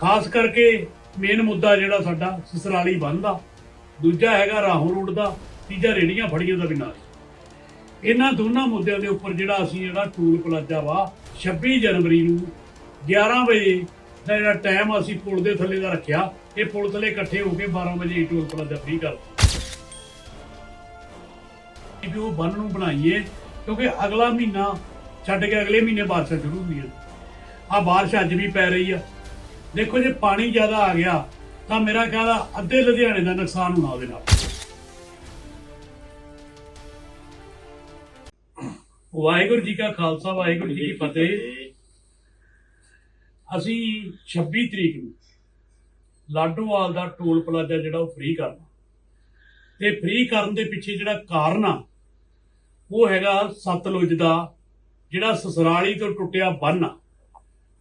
ਖਾਸ ਕਰਕੇ ਮੇਨ ਮੁੱਦਾ ਜਿਹੜਾ ਸਾਡਾ ਸਸਰਾਲੀ ਬੰਦ ਦਾ ਦੂਜਾ ਹੈਗਾ ਰਾਹੋਂ ਰੋਡ ਦਾ ਤੀਜਾ ਰੇੜੀਆਂ ਫੜੀਆਂ ਦਾ ਵਿਨਾਸ਼ ਇਹਨਾਂ ਦੋਨਾਂ ਮੁੱਦਿਆਂ ਦੇ ਉੱਪਰ ਜਿਹੜਾ ਅਸੀਂ ਜਿਹੜਾ ਟੂਲ ਪਲਾਜ਼ਾ ਵਾ 26 ਜਨਵਰੀ ਨੂੰ 11 ਵਜੇ ਦਾ ਜਿਹੜਾ ਟਾਈਮ ਅਸੀਂ ਪੁਲ ਦੇ ਥੱਲੇ ਦਾ ਰੱਖਿਆ, ਇਹ ਪੁਲ ਥੱਲੇ ਇਕੱਠੇ ਹੋ ਕੇ 12 ਵਜੇ ਇਹ ਟੂਲ ਪਲਾਜ਼ਾ ਫ੍ਰੀ ਕਰ ਦਿੱਤਾ। ਉਹ ਬੰਨ ਨੂੰ ਬਣਾਈਏ, ਕਿਉਂਕਿ ਅਗਲਾ ਮਹੀਨਾ ਛੱਡ ਕੇ ਅਗਲੇ ਮਹੀਨੇ ਬਾਰਿਸ਼ਾਂ ਸ਼ੁਰੂ ਹੁੰਦੀਆਂ ਆ ਬਾਰਿਸ਼ ਅੱਜ ਵੀ ਪੈ ਰਹੀ ਆ। ਦੇਖੋ ਜੇ ਪਾਣੀ ਜ਼ਿਆਦਾ ਆ ਗਿਆ, ਤਾਂ ਮੇਰਾ ਖਿਆਲ ਆ ਅੱਧੇ ਲੁਧਿਆਣੇ ਦਾ ਨੁਕਸਾਨ ਹੋਣਾ ਉਹਦੇ ਨਾਲ। ਵਾਹਿਗੁਰੂ ਜੀ ਕਾ ਖਾਲਸਾ, ਵਾਹਿਗੁਰੂ ਜੀ ਕੀ ਫਤਿਹ। ਅਸੀਂ 26 ਤਰੀਕ ਨੂੰ ਲਾਡੋਵਾਲ ਦਾ ਟੋਲ ਪਲਾਜ਼ਾ ਜਿਹੜਾ ਉਹ ਫ੍ਰੀ ਕਰਨਾ। ਤੇ ਫ੍ਰੀ ਕਰਨ ਦੇ ਪਿੱਛੇ ਜਿਹੜਾ ਕਾਰਨ ਆ, ਉਹ ਹੈਗਾ ਸਤਲੁਜ ਦਾ ਜਿਹੜਾ ਸਸਰਾਲੀ ਤੋਂ ਟੁੱਟਿਆ ਬੰਨ ਆ।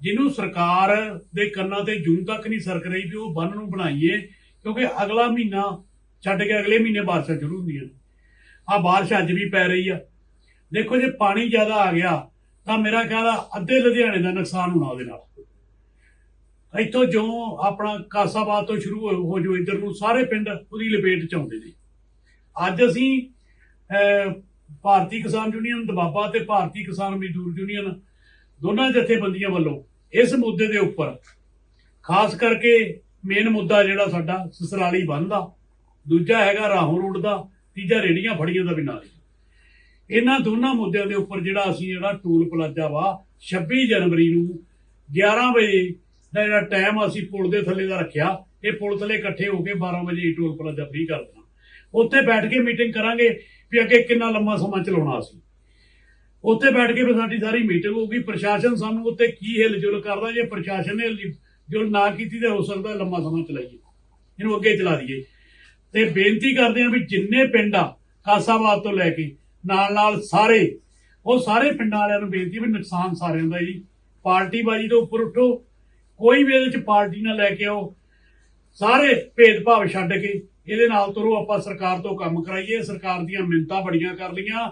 ਜਿਹਨੂੰ ਸਰਕਾਰ ਦੇ ਕੰਨਾਂ ਤੇ ਜੂਨ ਤੱਕ ਨਹੀਂ ਸਰਕ ਰਹੀ ਵੀ ਉਹ ਬੰਨ ਨੂੰ ਬਣਾਈਏ, ਕਿਉਂਕਿ ਅਗਲਾ ਮਹੀਨਾ ਛੱਡ ਕੇ ਅਗਲੇ ਮਹੀਨੇ ਬਾਰਿਸ਼ਾਂ ਸ਼ੁਰੂ ਹੁੰਦੀਆਂ ਆ ਬਾਰਿਸ਼ ਅੱਜ ਵੀ ਪੈ ਰਹੀ ਆ। ਦੇਖੋ, ਜੇ ਪਾਣੀ ਜ਼ਿਆਦਾ ਆ ਗਿਆ, ਤਾਂ ਮੇਰਾ ਖਿਆਲ ਆ ਅੱਧੇ ਲੁਧਿਆਣੇ ਦਾ ਨੁਕਸਾਨ ਹੋਣਾ ਉਹਦੇ ਨਾਲ। ਇੱਥੋਂ ਜੋ ਆਪਣਾ ਕਾਸਾਬਾਦ ਤੋਂ ਸ਼ੁਰੂ ਹੋ- ਹੋ ਜੋ ਇੱਧਰ ਨੂੰ ਸਾਰੇ ਪਿੰਡ ਉਹਦੀ ਲਪੇਟ ਚ ਆਉਂਦੇ ਨੇ। ਅੱਜ ਅਸੀਂ ਭਾਰਤੀ ਕਿਸਾਨ ਯੂਨੀਅਨ, ਦਬਾਬਾ ਤੇ ਭਾਰਤੀ ਕਿਸਾਨ ਮਜ਼ਦੂਰ ਯੂਨੀਅਨ ਦੋਨਾਂ ਜਥੇਬੰਦੀਆਂ ਵੱਲੋਂ ਇਸ ਮੁੱਦੇ ਦੇ ਉੱਪਰ, ਖਾਸ ਕਰਕੇ ਮੇਨ ਮੁੱਦਾ ਜਿਹੜਾ ਸਾਡਾ ਸਸਰਾਲੀ ਬੰਦ ਦਾ ਦੂਜਾ ਹੈਗਾ ਰਾਹੋਂ ਰੋਡ ਦਾ ਤੀਜਾ ਰੇੜੀਆਂ ਫੜੀਆਂ ਦਾ ਵੀ ਨਾਲ ਇਹਨਾਂ ਦੋਨਾਂ ਮੁੱਦਿਆਂ ਦੇ ਉੱਪਰ ਜਿਹੜਾ ਅਸੀਂ ਜਿਹੜਾ ਟੂਲ ਪਲਾਜ਼ਾ ਵਾ 26 ਜਨਵਰੀ ਨੂੰ 11 ਵਜੇ ਦਾ ਜਿਹੜਾ ਟਾਈਮ ਅਸੀਂ ਪੁਲ ਦੇ ਥੱਲੇ ਦਾ ਰੱਖਿਆ, ਇਹ ਪੁਲ ਥੱਲੇ ਇਕੱਠੇ ਹੋ ਕੇ 12 ਵਜੇ ਇਹ ਟੂਲ ਪਲਾਜ਼ਾ ਫ੍ਰੀ ਕਰ ਦੇਣਾ ਉੱਥੇ ਬੈਠ ਕੇ ਮੀਟਿੰਗ ਕਰਾਂਗੇ ਵੀ ਅੱਗੇ ਕਿੰਨਾ ਲੰਮਾ ਸਮਾਂ ਚਲਾਉਣਾ ਅਸੀਂ। ਉੱਥੇ ਬੈਠ ਕੇ ਫਿਰ ਸਾਡੀ ਸਾਰੀ ਮੀਟਿੰਗ ਹੋਊਗੀ। ਪ੍ਰਸ਼ਾਸਨ ਸਾਨੂੰ ਉੱਤੇ ਕੀ ਹਿਲ ਜੁਲ ਕਰਦਾ, ਜੇ ਪ੍ਰਸ਼ਾਸਨ ਨੇ ਹਿਲ ਜੁਲ ਨਾ ਕੀਤੀ ਤਾਂ ਹੋ ਸਕਦਾ ਲੰਮਾ ਸਮਾਂ ਚਲਾਈਏ। ਇਹਨੂੰ ਅੱਗੇ ਚਲਾ ਦਈਏ। ਤੇ ਬੇਨਤੀ ਕਰਦੇ ਹਾਂ ਵੀ ਜਿੰਨੇ ਪਿੰਡ ਆ, ਖਾਸਾਬਾਦ ਤੋਂ ਲੈ ਕੇ ਨਾਲ ਨਾਲ ਸਾਰੇ, ਉਹ ਸਾਰੇ ਪਿੰਡਾਂ ਵਾਲਿਆਂ ਨੂੰ ਬੇਨਤੀ ਵੀ ਨੁਕਸਾਨ ਸਾਰਿਆਂ ਦਾ ਜੀ। ਪਾਰਟੀ ਬਾਜੀ ਤੋਂ ਉੱਪਰ ਉੱਠੋ। ਕੋਈ ਵੀ ਇਹਦੇ ਚ ਪਾਰਟੀ ਨਾ ਲੈ ਕੇ ਆਓ। ਸਾਰੇ ਭੇਦਭਾਵ ਛੱਡ ਕੇ ਇਹਦੇ ਨਾਲ ਤੁਰੋ। ਆਪਾਂ ਸਰਕਾਰ ਤੋਂ ਕੰਮ ਕਰਾਈਏ। ਸਰਕਾਰ ਦੀਆਂ ਮਿੰਤਾਂ ਬੜੀਆਂ ਕਰ ਲੀਆਂ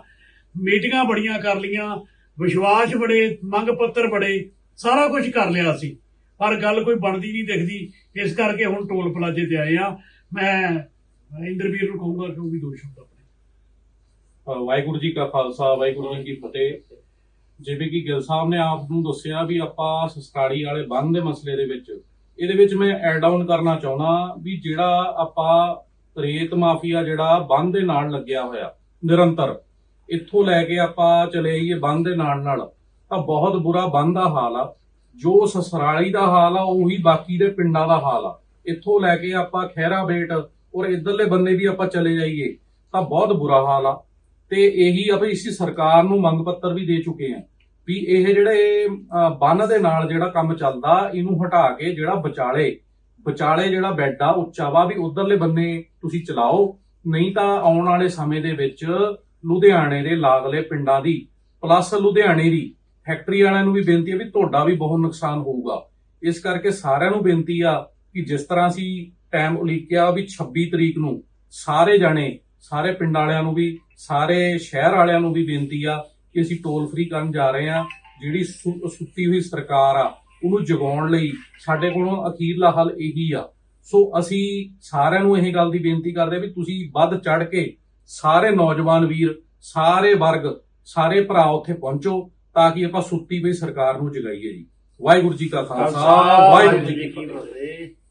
ਮੀਟਿੰਗਾਂ ਬੜੀਆਂ ਕਰ ਲੀਆਂ ਵਿਸ਼ਵਾਸ ਬੜੇ, ਮੰਗ ਪੱਤਰ ਬੜੇ, ਸਾਰਾ ਕੁਝ ਕਰ ਲਿਆ ਸੀ। ਪਰ ਗੱਲ ਕੋਈ ਬਣਦੀ ਨਹੀਂ ਦਿਖਦੀ, ਇਸ ਕਰਕੇ ਹੁਣ ਟੋਲ ਪਲਾਜ਼ੇ ਤੇ ਆਏ ਆ ਮੈਂ ਇੰਦਰਵੀਰ ਨੂੰ ਕਹੂੰਗਾ ਕਿ ਉਹ ਵੀ ਦੋ ਸ਼ਬਦ ਆਪਣੇ। ਵਾਹਿਗੁਰੂ ਜੀ ਕਾ ਖਾਲਸਾ, ਵਾਹਿਗੁਰੂ ਜੀ ਕੀ ਫਤਿਹ। ਜਿਵੇਂ ਕਿ ਗਿਲ ਸਾਹਿਬ ਨੇ ਆਪ ਨੂੰ ਦੱਸਿਆ ਵੀ ਆਪਾਂ ਸਸਕਾੜੀ ਵਾਲੇ ਬੰਦ ਦੇ ਮਸਲੇ ਦੇ ਵਿੱਚ, ਇਹਦੇ ਵਿੱਚ ਮੈਂ ਐਡ ਆਨ ਕਰਨਾ ਚਾਹੁੰਦਾ ਵੀ ਜਿਹੜਾ ਆਪਾਂ ਰੇਤ ਮਾਫੀਆ ਜਿਹੜਾ ਬੰਦ ਦੇ ਨਾਲ ਲੱਗਿਆ ਹੋਇਆ, ਨਿਰੰਤਰ। ਇੱਥੋਂ ਲੈ ਕੇ ਆਪਾਂ ਚਲੇ ਆਈਏ ਬੰਦ ਦੇ ਨਾਲ ਨਾਲ, ਤਾਂ ਬਹੁਤ ਬੁਰਾ ਬੰਦ ਦਾ ਹਾਲ ਆ। ਜੋ ਸਸਰਾਲੀ ਦਾ ਹਾਲ ਆ, ਉਹੀ ਬਾਕੀ ਦੇ ਪਿੰਡਾਂ ਦਾ ਹਾਲ ਆ। ਇੱਥੋਂ ਲੈ ਕੇ ਆਪਾਂ ਖਹਿਰਾ ਬੇਟ ਔਰ ਇਧਰਲੇ ਬੰਨੇ ਵੀ ਆਪਾਂ ਚਲੇ ਜਾਈਏ, ਤਾਂ ਬਹੁਤ ਬੁਰਾ ਹਾਲ ਆ। ਤੇ ਇਹੀ ਆ ਵੀ ਇਸੀ ਸਰਕਾਰ ਨੂੰ ਮੰਗ ਪੱਤਰ ਵੀ ਦੇ ਚੁੱਕੇ ਆ ਵੀ ਇਹ ਜਿਹੜੇ ਬੰਨ ਦੇ ਨਾਲ ਜਿਹੜਾ ਕੰਮ ਚੱਲਦਾ, ਇਹਨੂੰ ਹਟਾ ਕੇ ਜਿਹੜਾ ਵਿਚਾਲੇ ਵਿਚਾਲੇ ਜਿਹੜਾ ਬੈੱਡ ਆ, ਉੱਚਾ ਵਾ ਵੀ ਉਧਰਲੇ ਬੰਨੇ ਤੁਸੀਂ ਚਲਾਓ। ਨਹੀਂ ਤਾਂ ਆਉਣ ਵਾਲੇ ਸਮੇਂ ਦੇ ਵਿੱਚ ਲੁਧਿਆਣੇ ਦੇ ਲਾਗਲੇ ਪਿੰਡਾਂ ਦੀ ਪਲੱਸ ਲੁਧਿਆਣੇ ਦੀ ਫੈਕਟਰੀ ਵਾਲਿਆਂ ਨੂੰ ਵੀ ਬੇਨਤੀ ਹੈ ਵੀ ਤੁਹਾਡਾ ਵੀ ਬਹੁਤ ਨੁਕਸਾਨ ਹੋਊਗਾ। ਇਸ ਕਰਕੇ ਸਾਰਿਆਂ ਨੂੰ ਬੇਨਤੀ ਆ ਕਿ ਜਿਸ ਤਰ੍ਹਾਂ ਅਸੀਂ ਟਾਈਮ ਉਲੀਕਿਆ ਵੀ 26 ਤਰੀਕ ਨੂੰ ਸਾਰੇ ਜਾਣੇ, ਸਾਰੇ ਪਿੰਡ ਵਾਲਿਆਂ ਨੂੰ ਵੀ, ਸਾਰੇ ਸ਼ਹਿਰ ਵਾਲਿਆਂ ਨੂੰ ਵੀ ਬੇਨਤੀ ਆ ਕਿ ਅਸੀਂ ਟੋਲ ਫ੍ਰੀ ਕਰਨ ਜਾ ਰਹੇ ਆ ਜਿਹੜੀ ਸੁੱਤੀ ਹੋਈ ਸਰਕਾਰ ਆ, ਉਹਨੂੰ ਜਗਾਉਣ ਲਈ ਸਾਡੇ ਕੋਲੋਂ ਅਖੀਰਲਾ ਹੱਲ ਇਹੀ ਆ। ਸੋ ਅਸੀਂ ਸਾਰਿਆਂ ਨੂੰ ਇਹ ਗੱਲ ਦੀ ਬੇਨਤੀ ਕਰਦੇ ਆ ਵੀ ਤੁਸੀਂ ਵੱਧ ਚੜ ਕੇ ਸਾਰੇ ਨੌਜਵਾਨ ਵੀਰ ਸਾਰੇ ਵਰਗ ਸਾਰੇ ਭਰਾ ਉੱਥੇ ਪਹੁੰਚੋ ਤਾਂ ਕਿ ਆਪਾਂ ਸੁੱਤੀ ਪਈ ਸਰਕਾਰ ਨੂੰ ਜਗਾਈਏ ਜੀ। ਵਾਹਿਗੁਰੂ ਜੀ ਕਾ ਖਾਲਸਾ ਵਾਹਿਗੁਰੂ ਜੀ ਕੀ ਫਤਿਹ।